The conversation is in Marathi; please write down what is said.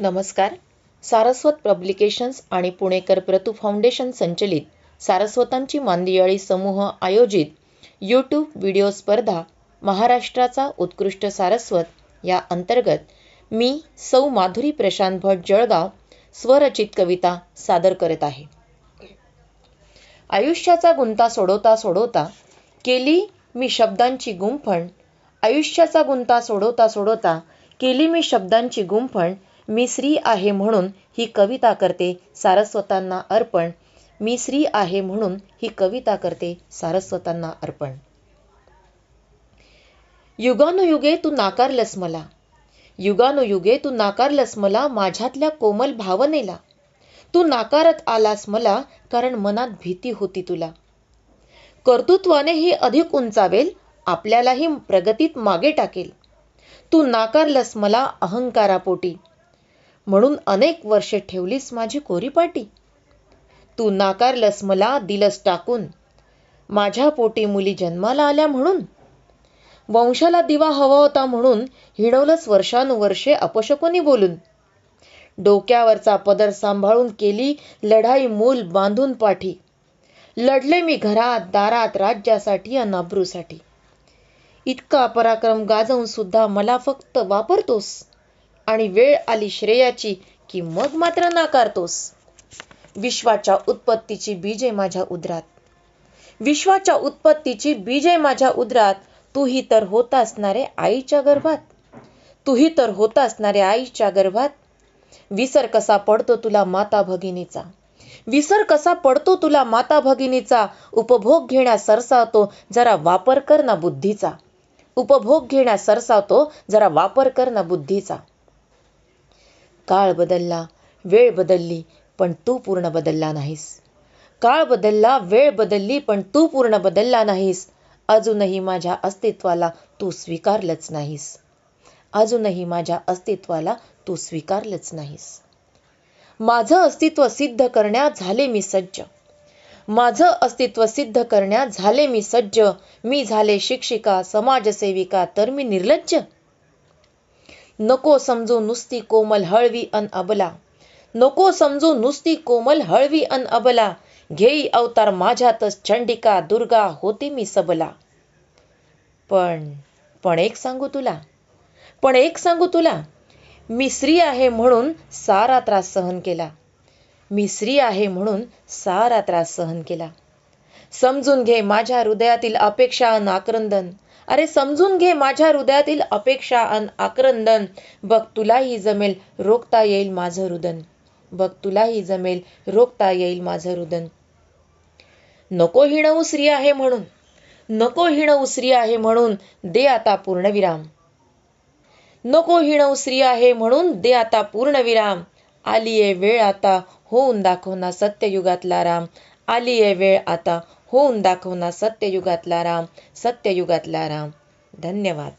नमस्कार. सारस्वत पब्लिकेशन्स आणि पुणेकर प्रतू फाउंडेशन संचलित सारस्वतांची मांदियाळी समूह आयोजित यूट्यूब व्हिडिओ स्पर्धा महाराष्ट्राचा उत्कृष्ट सारस्वत या अंतर्गत मी सौ माधुरी प्रशांत भट जळगाव स्वरचित कविता सादर करत आहे. आयुष्याचा गुंता सोडवता सोडवता केली मी शब्दांची गुंफण. आयुष्याचा गुंता सोडवता सोडवता केली मी शब्दांची गुंफण. मी स्त्री आहे म्हणून ही कविता करते सारस्वतांना अर्पण. मी स्त्री आहे म्हणून ही कविता करते सारस्वतांना अर्पण. युगानुयुगे तू नाकारलस मला. युगानुयुगे तू नाकारलस मला माझ्यातल्या कोमल भावनेला. तू नाकारत आलास मला कारण मनात भीती होती तुला. कर्तृत्वाने ही अधिक उंचावेल आपल्यालाही प्रगतीत मागे टाकेल. तू नाकारलस मला अहंकारापोटी. म्हणून अनेक वर्षे ठेवलीस माझी कोरीपाटी तू नाकारलंस मला दिलस टाकून. माझ्या पोटी मुली जन्माला आल्या म्हणून. वंशाला दिवा हवा होता म्हणून हिणवलंच वर्षानुवर्षे अपशकुनी बोलून. डोक्यावरचा पदर सांभाळून केली लढाई मूल बांधून पाठी. लढले मी घरात दारात राज्यासाठी अनाब्रूसाठी इतका पराक्रम गाजवून सुद्धा मला फक्त वापरतोस. आणि वेळ आली श्रेयाची की मग मात्र नाकारतोस. विश्वाच्या उत्पत्तीची बीजे माझ्या उदरात. विश्वाच्या उत्पत्तीची बीजे माझ्या उदरात. तूही तर होता असणारे आईच्या गर्भात. तूही तर होता असणारे आईच्या गर्भात. विसर कसा पडतो तुला माता भगिनीचा. विसर कसा पडतो तुला माता भगिनीचा. उपभोग घेण्यास सरसावतो जरा वापर कर ना बुद्धीचा. उपभोग घेण्यास सरसावतो जरा वापर कर ना बुद्धीचा. काळ बदलला वेळ बदलली पण तू पूर्ण बदलला नाहीस. काळ बदलला वेळ बदलली पण तू पूर्ण बदलला नाहीस. अजूनही माझ्या अस्तित्वाला तू स्वीकारलंच नाहीस. अजूनही माझ्या अस्तित्वाला तू स्वीकारलंच नाहीस. माझं अस्तित्व सिद्ध करण्यात झाले मी सज्ज. माझं अस्तित्व सिद्ध करण्यात झाले मी सज्ज. मी झाले शिक्षिका समाजसेविका तर मी निर्लज्ज. नको समजू नुसती कोमल हळवी अन अबला. नको समजू नुसती कोमल हळवी अन अबला. घेई अवतार माझ्यातच चंडिका दुर्गा होते मी सबला. पण पण एक सांगू तुला? पण एक सांगू तुला? मी स्त्री आहे म्हणून सारा त्रास सहन केला. मी स्त्री आहे म्हणून सारा त्रास सहन केला. समजून घे माझ्या हृदयातील अपेक्षा अन आक्रंदन. अरे समजून घे माझ्या हृदयातील अपेक्षा अन आक्रंदन. बघ तुलाही जमेल रोखता येईल माझं रुदन बघ तुलाही जमेल रोखता येईल माझं रुदन नको हिणवू स्त्री आहे म्हणून. नको हिणवू स्त्री आहे म्हणून दे आता पूर्णविराम नको हिणवू स्त्री आहे म्हणून दे आता पूर्णविराम आलीये वेळ आता होऊन दाखवना सत्ययुगातला राम. आलीये वेळ आता होऊन दाखवना सत्ययुगातला राम सत्ययुगातला राम. धन्यवाद.